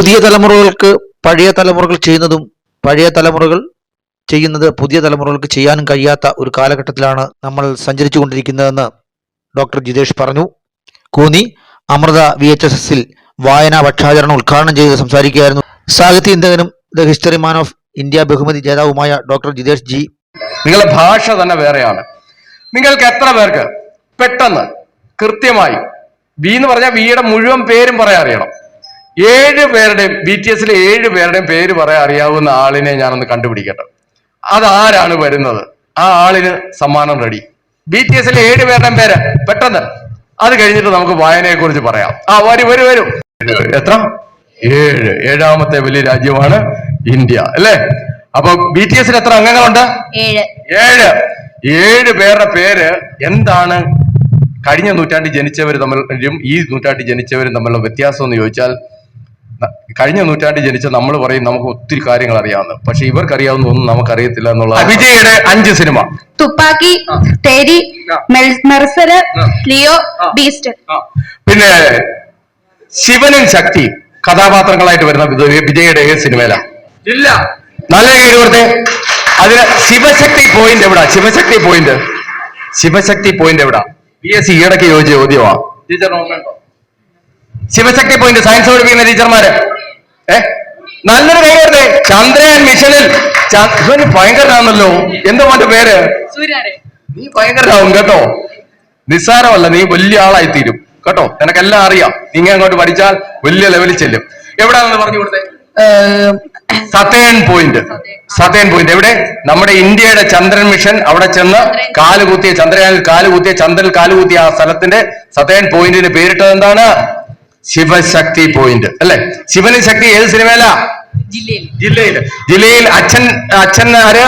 പുതിയ തലമുറകൾക്ക് പഴയ തലമുറകൾ ചെയ്യുന്നതും പഴയ തലമുറകൾ ചെയ്യുന്നത് പുതിയ തലമുറകൾക്ക് ചെയ്യാനും കഴിയാത്ത ഒരു കാലഘട്ടത്തിലാണ് നമ്മൾ സഞ്ചരിച്ചു കൊണ്ടിരിക്കുന്നതെന്ന് ഡോക്ടർ ജിതേഷ് പറഞ്ഞു. കൂനി അമൃത വി എച്ച് എസ് എസിൽ വായനാ പക്ഷാചരണം ഉദ്ഘാടനം ചെയ്ത് സംസാരിക്കുകയായിരുന്നു. സാഹിത്യ ചിന്തകനും the history man of India ബഹുമതി ജേതാവുമായ ഡോക്ടർ ജിതേഷ് ജി. നിങ്ങളുടെ ഭാഷ തന്നെ വേറെയാണ്. നിങ്ങൾക്ക് എത്ര പേർക്ക് പെട്ടെന്ന് കൃത്യമായി ബി എന്ന് പറഞ്ഞാൽ ബിയുടെ മുഴുവൻ പേരും പറയാൻ അറിയണം. ഏഴ് പേരുടെയും ബി ടി എസിലെ ഏഴ് പേരുടെയും പേര് പറയാൻ അറിയാവുന്ന ആളിനെ ഞാനൊന്ന് കണ്ടുപിടിക്കട്ടെ. അതാരാണ് വരുന്നത്? ആ ആളിന് സമ്മാനം റെഡി ബി ടി എസിലെ ഏഴ് പേരുടെയും പേര് പെട്ടെന്ന്. അത് കഴിഞ്ഞിട്ട് നമുക്ക് വായനയെ കുറിച്ച് പറയാം. ആ വരും വരും വരും. എത്ര? ഏഴ്. ഏഴാമത്തെ വലിയ രാജ്യമാണ് ഇന്ത്യ അല്ലേ? അപ്പൊ ബി ടി എസിൽ എത്ര അംഗങ്ങളുണ്ട്? ഏഴ്. ഏഴ്. പേരുടെ പേര് എന്താണ്? കഴിഞ്ഞ നൂറ്റാണ്ടിൽ ജനിച്ചവർ തമ്മിലും ഈ നൂറ്റാണ്ടിൽ ജനിച്ചവരും തമ്മിലുള്ള വ്യത്യാസം എന്ന് ചോദിച്ചാൽ കഴിഞ്ഞ നൂറ്റാണ്ടിൽ ജനിച്ച നമ്മൾ പറയും നമുക്ക് ഒത്തിരി കാര്യങ്ങൾ അറിയാവുന്ന പക്ഷെ ഇവർക്ക് അറിയാവുന്ന ഒന്നും നമുക്ക് അറിയത്തില്ല എന്നുള്ള വിജയുടെ അഞ്ച് cinema. Thuppakki Theri Mersal Leo beast. പിന്നെ ശിവനും ശക്തി കഥാപാത്രങ്ങളായിട്ട് വരുന്ന വിജയ- വിജയുടെ ഏത് സിനിമയിലാണ്? ഇല്ല. നല്ല കൈ കൊടുത്തേ. അതിന് ശിവശക്തി പോയിന്റ് എവിടാ? ശിവശക്തി പോയിന്റ് ശിവശക്തി പോയിന്റ് എവിടാ? പി എസ് സി ഈയിടയ്ക്ക് ചോദിച്ച ചോദ്യമാണ് ടീച്ചർ ഓർമ്മയുണ്ടോ ശിവശക്തി പോയിന്റ് സയൻസ് പഠിപ്പിക്കുന്ന ടീച്ചർമാര് ഏ? നല്ലൊരു കൈ കൊടുത്തേ ചന്ദ്രയാൻ മിഷനിൽ ഇവന് ഭയങ്കരനാണല്ലോ. എന്താ മോന്റെ പേര്? നീ ഭയങ്കരനാവും കേട്ടോ. നിസ്സാരമല്ല നീ വലിയ ആളായി തീരും. കേട്ടോ? നിനക്കെല്ലാം അറിയാം. നീ അങ്ങോട്ട് പഠിച്ചാൽ വലിയ ലെവലിൽ ചെല്ലും. എവിടെയാണെന്ന് പറഞ്ഞു കൊടുത്തേ? സതേൺ പോയിന്റ് സതേൺ പോയിന്റ് എവിടെ? നമ്മുടെ ഇന്ത്യയുടെ ചന്ദ്രൻ മിഷൻ അവിടെ ചെന്ന് കാലുകൂത്തിയ ചന്ദ്രയാനിൽ കാലുകൂത്തിയ ചന്ദ്രൻ കാലുകൂത്തിയ ആ സ്ഥലത്തിന്റെ സതേൺ പോയിന്റിന് പേരിട്ടത് എന്താണ്? ശിവശക്തി പോയിന്റ് അല്ലെ? ശിവന് ശക്തി ഏത് സിനിമയിലാ? ജില്ലയിൽ. ജില്ലയിൽ. അച്ഛൻ അച്ഛനാര്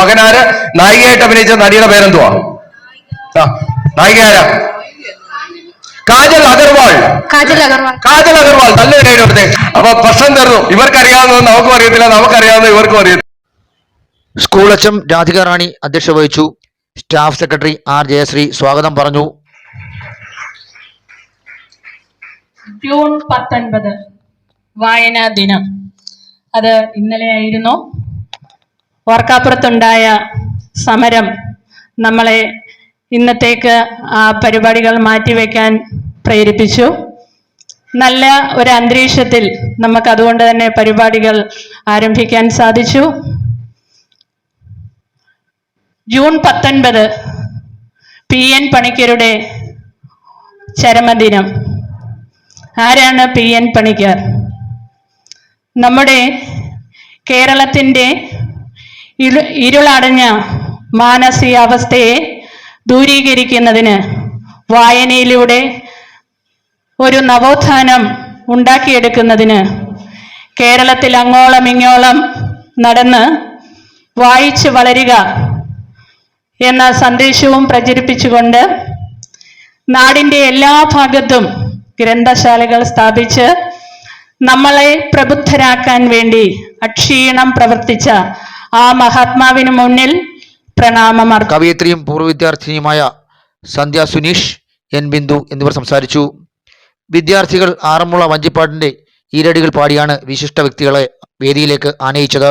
മകനാര് നായികയായിട്ട് അഭിനയിച്ച നടിയുടെ പേരെന്തുവാ? നായിക ആരാ? കാജൽ അഗർവാൾ. കാജൽ അഗർവാൾ. കാജൽ അഗർവാൾ. നല്ല കാര്യം കൊടുത്തേ അപ്പൊ പ്രശ്നം തീർന്നു. ഇവർക്കറിയാവുന്നത് നമുക്കും അറിയത്തില്ല നമുക്കറിയാവുന്നത് ഇവർക്കും അറിയത്തില്ല. സ്കൂൾ അച്ഛൻ രാധിക റാണി അധ്യക്ഷ വഹിച്ചു. സ്റ്റാഫ് സെക്രട്ടറി ആർ ജയശ്രീ സ്വാഗതം പറഞ്ഞു. ജൂൺ പത്തൊൻപത് വായനാ ദിനം. അത് ഇന്നലെയായിരുന്നു. ഓർക്കാപ്പുറത്തുണ്ടായ സമരം നമ്മളെ ഇന്നത്തേക്ക് ആ പരിപാടികൾ മാറ്റിവെക്കാൻ പ്രേരിപ്പിച്ചു. നല്ല ഒരു അന്തരീക്ഷത്തിൽ നമുക്ക് അതുകൊണ്ട് തന്നെ പരിപാടികൾ ആരംഭിക്കാൻ സാധിച്ചു. ജൂൺ പത്തൊൻപത് പി എൻ പണിക്കരുടെ ചരമദിനം. ആരാണ് പി എൻ പണിക്കർ? നമ്മുടെ കേരളത്തിന്റെ ഇരു ഇരുളടഞ്ഞ മാനസികാവസ്ഥയെ ദൂരീകരിക്കുന്നതിന് വായനയിലൂടെ ഒരു നവോത്ഥാനം ഉണ്ടാക്കിയെടുക്കുന്നതിന് കേരളത്തിൽ അങ്ങോളം ഇങ്ങോളം നടന്ന് വായിച്ച് വളരുക എന്ന സന്ദേശവും പ്രചരിപ്പിച്ചുകൊണ്ട് നാടിന്റെ എല്ലാ ഭാഗത്തും ഗ്രന്ഥശാലകൾ സ്ഥാപിച്ച് നമ്മളെ പ്രബുദ്ധരാക്കാൻ വേണ്ടി അക്ഷീണം പ്രവർത്തിച്ച ആ മഹാത്മാവിന് മുന്നിൽ പ്രണാമമാർ കവയിത്രിയും പൂർവ വിദ്യാർത്ഥിനിയുമായ സന്ധ്യ സുനീഷ് എൻ ബിന്ദു എന്നിവർ സംസാരിച്ചു. വിദ്യാർത്ഥികൾ ആറന്മുള വഞ്ചിപ്പാട്ടിന്റെ ഈരടികൾ പാടിയാണ് വിശിഷ്ട വ്യക്തികളെ വേദിയിലേക്ക് ആനയിച്ചത്.